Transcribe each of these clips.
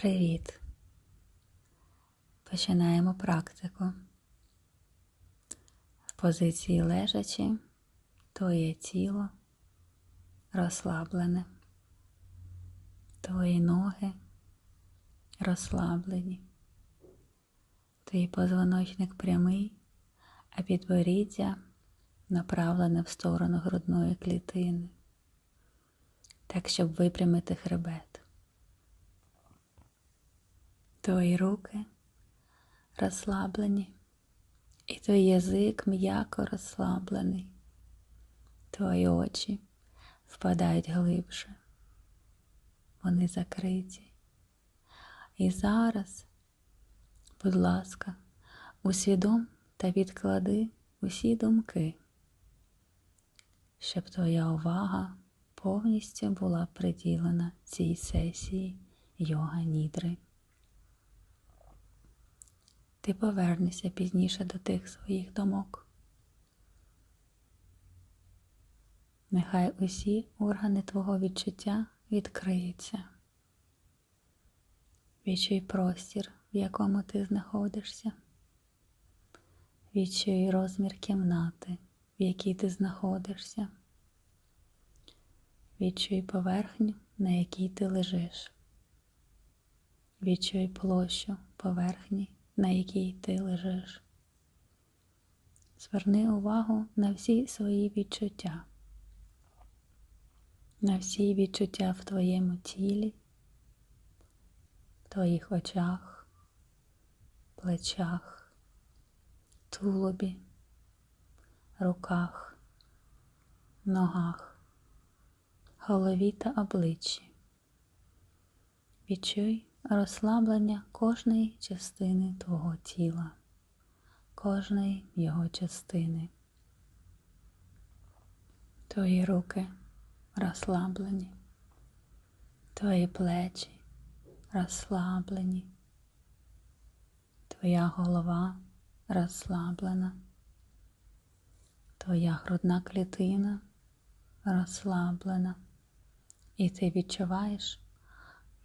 Привіт! Починаємо практику. В позиції лежачі твоє тіло розслаблене, твої ноги розслаблені, твій позвоночник прямий, а підборіддя направлене в сторону грудної клітини, так, щоб випрямити хребет. Твої руки розслаблені, і твій язик м'яко розслаблений. Твої очі впадають глибше. Вони закриті. І зараз, будь ласка, усвідом та відклади усі думки, щоб твоя увага повністю була приділена цій сесії йога нідри. Ти повернешся пізніше до тих своїх думок. Нехай усі органи твого відчуття відкриються. Відчуй простір, в якому ти знаходишся. Відчуй розмір кімнати, в якій ти знаходишся. Відчуй поверхню, на якій ти лежиш. Відчуй площу поверхні, на якій ти лежиш. Зверни увагу на всі свої відчуття, на всі відчуття в твоєму тілі, в твоїх очах, плечах, тулубі, руках, ногах, голові та обличчі. Відчуй розслаблення кожної частини твого тіла, кожної його частини. Твої руки розслаблені, твої плечі розслаблені, твоя голова розслаблена, твоя грудна клітина розслаблена, і ти відчуваєш,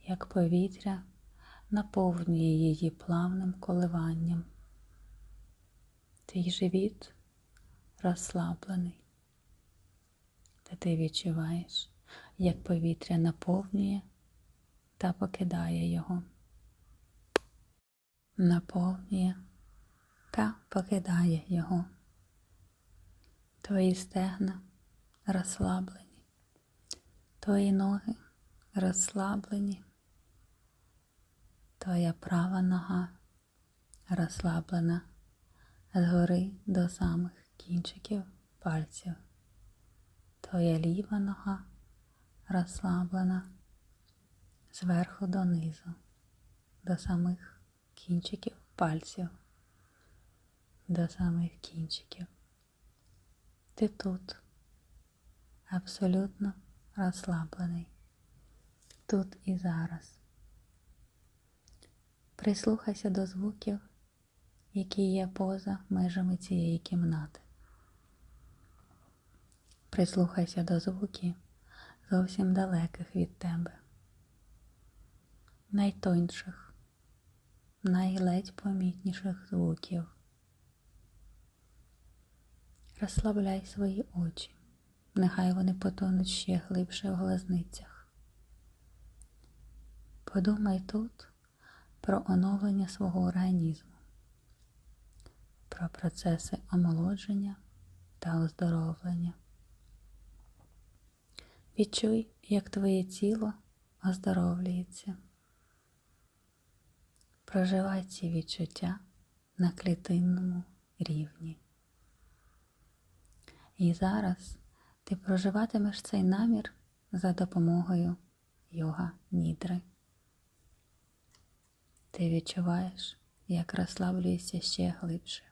як повітря наповнює її плавним коливанням. Твій живіт розслаблений, та ти відчуваєш, як повітря наповнює та покидає його. Наповнює та покидає його. Твої стегна розслаблені, твої ноги розслаблені. Твоя права нога розслаблена згори до самих кінчиків пальців. Твоя ліва нога розслаблена зверху донизу, до самих кінчиків пальців, до самих кінчиків. Ти тут абсолютно розслаблений, тут і зараз. Прислухайся до звуків, які є поза межами цієї кімнати. Прислухайся до звуків зовсім далеких від тебе, найтонших, найледь помітніших звуків. Розслабляй свої очі, нехай вони потонуть ще глибше в глазницях. Подумай тут про оновлення свого організму, про процеси омолодження та оздоровлення. Відчуй, як твоє тіло оздоровлюється. Проживай ці відчуття на клітинному рівні. І зараз ти проживатимеш цей намір за допомогою йога нідри. Ти відчуваєш, як розслаблюєшся ще глибше.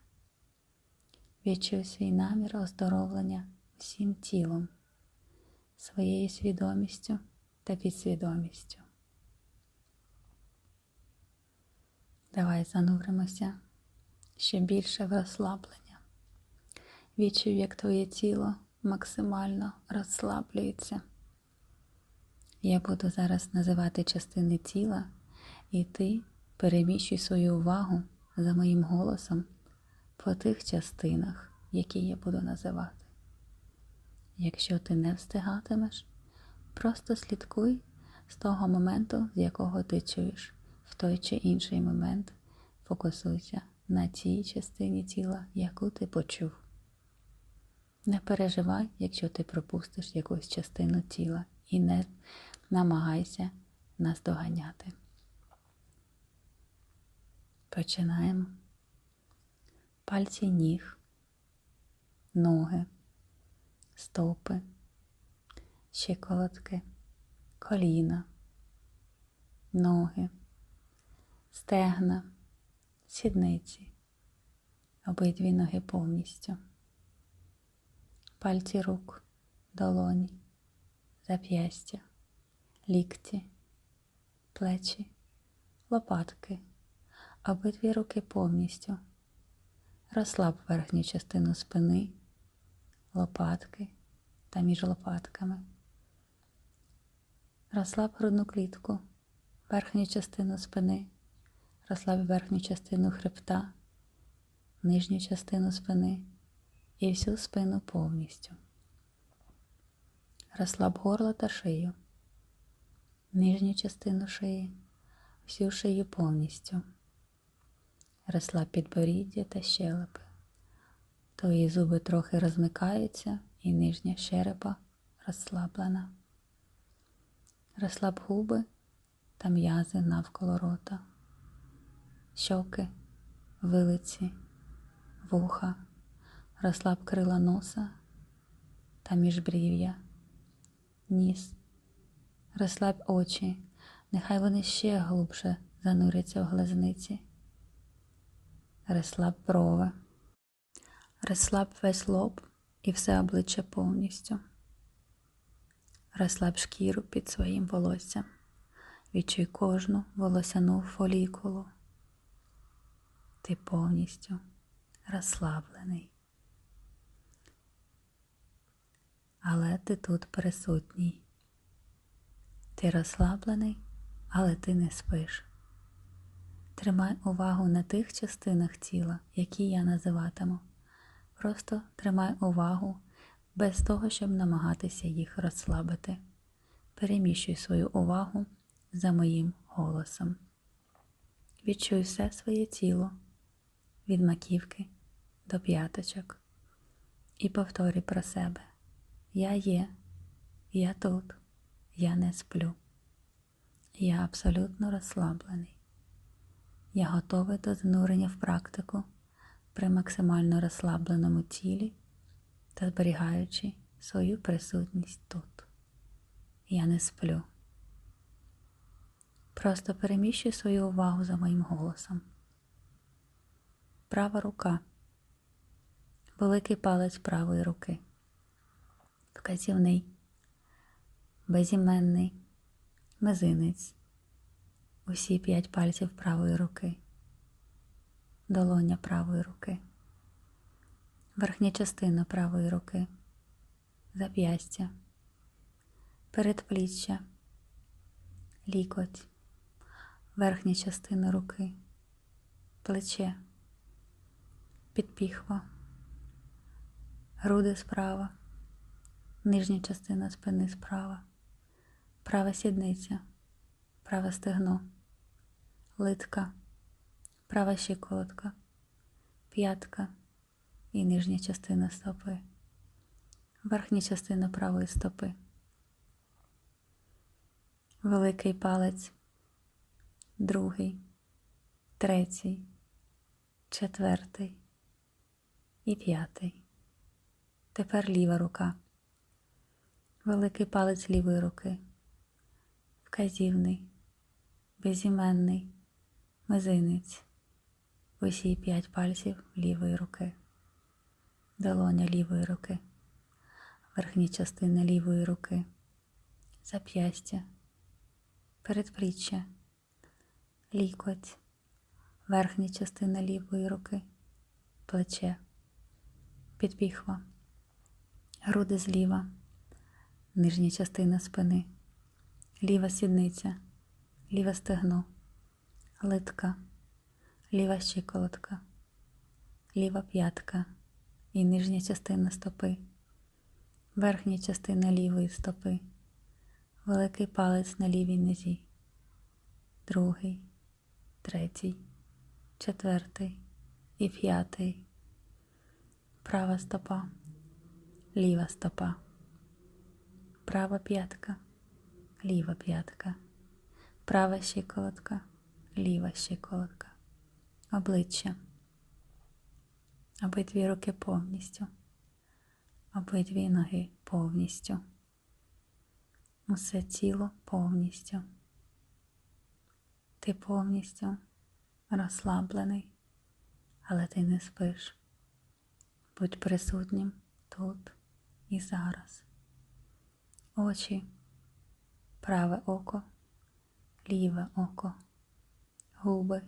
Відчуй свій намір оздоровлення всім тілом, своєю свідомістю та підсвідомістю. Давай зануримося ще більше в розслаблення. Відчуй, як твоє тіло максимально розслаблюється. Я буду зараз називати частини тіла І ти переміщуй свою увагу за моїм голосом по тих частинах, які я буду називати. Якщо ти не встигатимеш, просто слідкуй з того моменту, з якого ти чуєш, в той чи інший момент фокусуйся на тій частині тіла, яку ти почув. Не переживай, якщо ти пропустиш якусь частину тіла і не намагайся наздоганяти. Починаємо. Пальці ніг, ноги, стопи, щиколотки, коліна, ноги, стегна, сідниці, обидві ноги повністю, пальці рук, долоні, зап'ястя, лікті, плечі, лопатки, обидві руки повністю. Розслаб верхню частину спини, лопатки та між лопатками. Розслаб грудну клітку, верхню частину спини, розслаб верхню частину хребта, нижню частину спини і всю спину повністю. Розслаб горло та шию, нижню частину шиї, всю шию повністю. Розслаб підборіддя та щелепи. Твої зуби трохи розмикаються і нижня щерепа розслаблена. Розслаб губи та м'язи навколо рота, щоки, вилиці, вуха, розслаб крила носа та міжбрів'я, ніс, розслаб очі, нехай вони ще глубше зануряться в глазниці. Розслаб брови, розслаб весь лоб і все обличчя повністю. Розслаб шкіру під своїм волоссям. Відчуй кожну волосяну фолікулу. Ти повністю розслаблений. Але ти тут присутній. Ти розслаблений, але ти не спиш. Тримай увагу на тих частинах тіла, які я називатиму. Просто тримай увагу без того, щоб намагатися їх розслабити. Переміщуй свою увагу за моїм голосом. Відчуй все своє тіло від маківки до п'яточок. І повторюй про себе. Я є, я тут, я не сплю. Я абсолютно розслаблений. Я готовий до занурення в практику при максимально розслабленому тілі та зберігаючи свою присутність тут. Я не сплю. Просто переміщуй свою увагу за моїм голосом. Права рука, великий палець правої руки, вказівний, безіменний, мизинець усі п'ять пальців правої руки, долоня правої руки, верхня частина правої руки, зап'ястя, передпліччя, лікоть, верхня частина руки, плече, підпіхва, груди справа, нижня частина спини справа, права сідниця, праве стегно литка, права щиколотка, п'ятка. І нижня частина стопи, верхня частина правої стопи, великий палець, другий, третій, четвертий. І п'ятий. Тепер ліва рука, великий палець лівої руки, вказівний, безіменний мизинець, усі п'ять пальців лівої руки, долоня лівої руки, верхня частина лівої руки, зап'ястя, передпліччя, лікоть, верхня частина лівої руки, плече, підпіхва, груди зліва, нижня частина спини, ліва сідниця, ліве стегно литка, ліва щиколотка, ліва п'ятка. І нижня частина стопи, верхня частина лівої стопи, великий палець на лівій нозі, другий, третій, четвертий. І п'ятий, права стопа, ліва стопа, права п'ятка, ліва п'ятка, права щиколотка, ліва щиколотка, обличчя, обидві руки повністю, обидві ноги повністю, усе тіло повністю. Ти повністю розслаблений, але ти не спиш. Будь присутнім тут і зараз. Очі, праве око, ліве око, губи,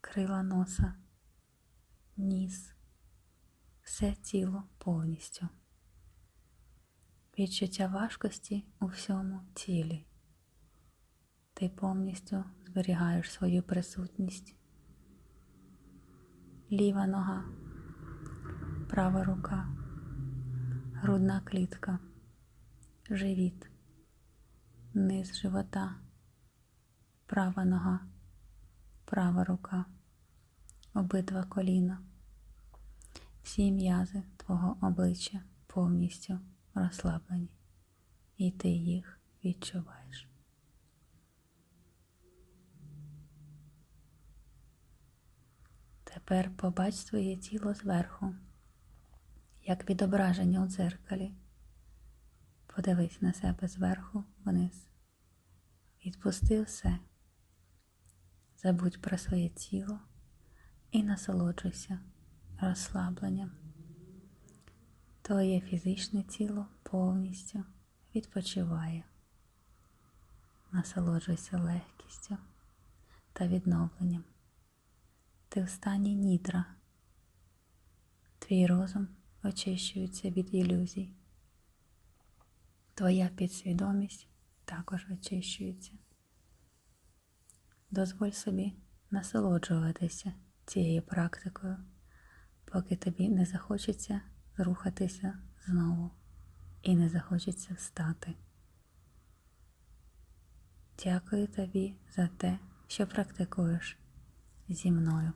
крила носа, ніс, все тіло повністю. Відчуття важкості у всьому тілі. Ти повністю зберігаєш свою присутність. Ліва нога, права рука, грудна клітка, живіт, низ живота, права нога, права рука, обидва коліна. Всі м'язи твого обличчя повністю розслаблені, і ти їх відчуваєш. Тепер побач своє тіло зверху, як відображення у дзеркалі. Подивись на себе зверху вниз. Відпусти все. Забудь про своє тіло і насолоджуйся розслабленням. Твоє фізичне тіло повністю відпочиває. Насолоджуйся легкістю та відновленням. Ти в стані нідра. Твій розум очищується від ілюзій. Твоя підсвідомість також очищується. Дозволь собі насолоджуватися цією практикою, поки тобі не захочеться зрухатися знову і не захочеться встати. Дякую тобі за те, що практикуєш зі мною.